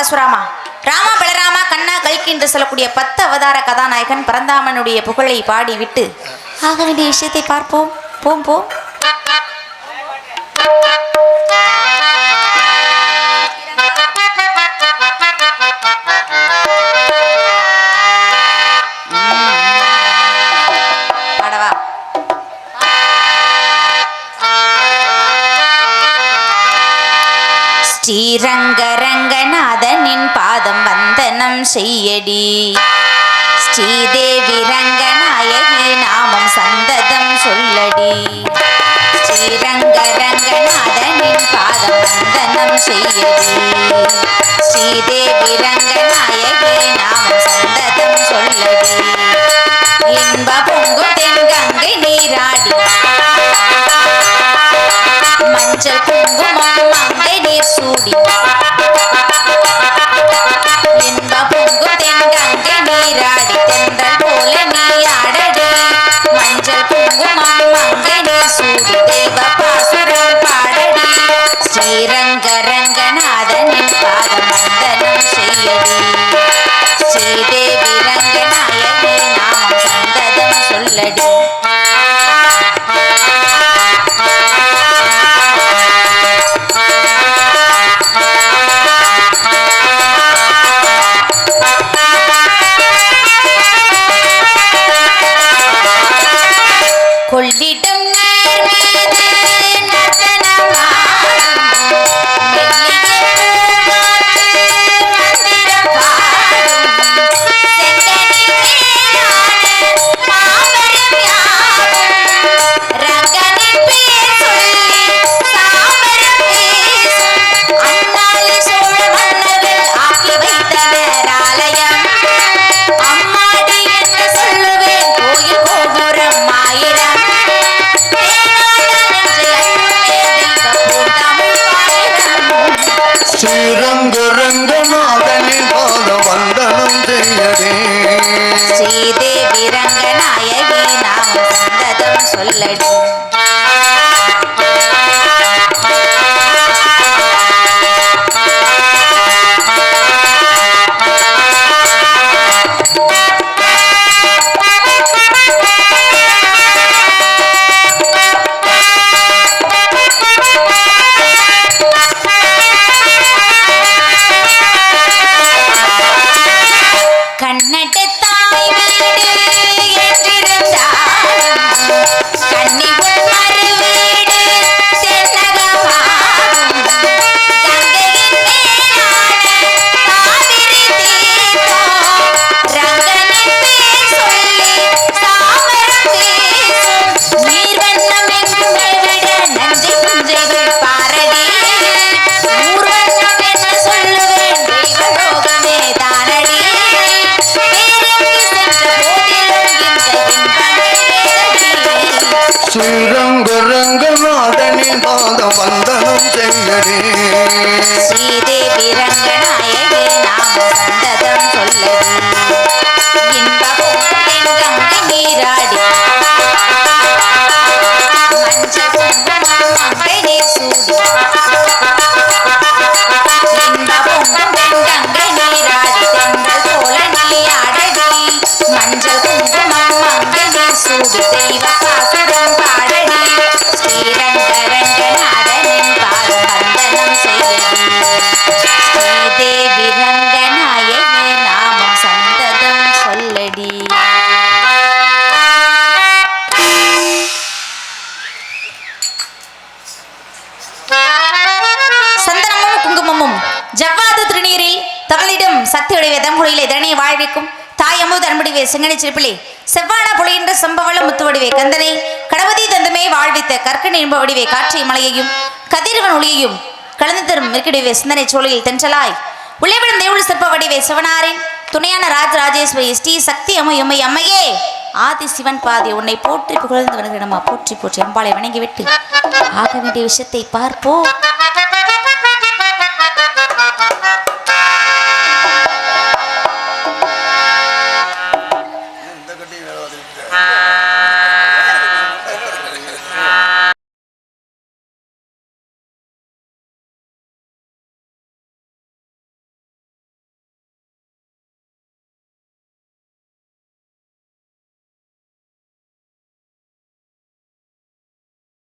பரசுராமா ராமா பலராமா கண்ணா கல்கி என்று சொல்லக்கூடிய பத்து அவதார கதாநாயகன் பரந்தாமனுடைய புகழை பாடி விட்டு ஆக வேண்டிய விஷயத்தை பார்ப்போம். போம் போம். ஸ்ரீரங்கரங்கநாதனின் பாதம் வந்தனம் செய்யடி. ஸ்ரீதேவி ரங்கநாயகி நாமம் சந்ததம் சொல்லடி. ஸ்ரீரங்கரங்கநாதனின் பாதம் வந்தனம் செய்யடி. ஸ்ரீதேவி ரங்கநாயகி நாமம் சந்ததம் சொல்லடி. இன்ப பொங்கும் தென்கங்கை நீராடி. மஞ்சள் குங்குமம் மங்கை கொள்ளிடம் நீர் ஸ்ரீரங்கரங்கநாதனின் பாத வந்தனம் செய்யடே ஸ்ரீதேவி ரங்கநாயகி நாம சந்ததம் சொல்லடி. ஸ்ரீரங்கரங்கநாதனின் பாத வந்தனம் செய்யடே ஸ்ரீதேவி ரங்கநாயகி நாம சந்ததம் சொல்லடி மஞ்சள் குங்குமம் மங்கை தெய்வ பாசுரம் சக்தியுடைய தங்குழியிலே தரணி வாழ்விக்கும் தாய் அமுது அன்படிவே சிங்கனி சிரிப்பிலே செவ்வான புலியின்ற சம்பவள முத்துவடிவே கந்தனை கணபதி தந்தமே வாழ்வித்த கற்கண இன்பவடிவே காற்றை மலையையும் கதிரவன் ஒளியையும் கலந்து தரும் மிருக்கிடுவே சிந்தனை சோழியில் தென்றலாய். உழைவிடம் தேவுள் சிற்ப வடிவே சிவனாரின் துணையான ராஜ் ராஜேஸ்வரி ஸ்ரீ சக்தி அம்மை அம்மை அம்மையே. ஆதி சிவன் பாதி உன்னை போற்றி புகழ்ந்து வருகிறமா போற்றி போற்றி அம்பாளை வணங்கிவிட்டு ஆக வேண்டிய விஷயத்தை பார்ப்போம் Ah.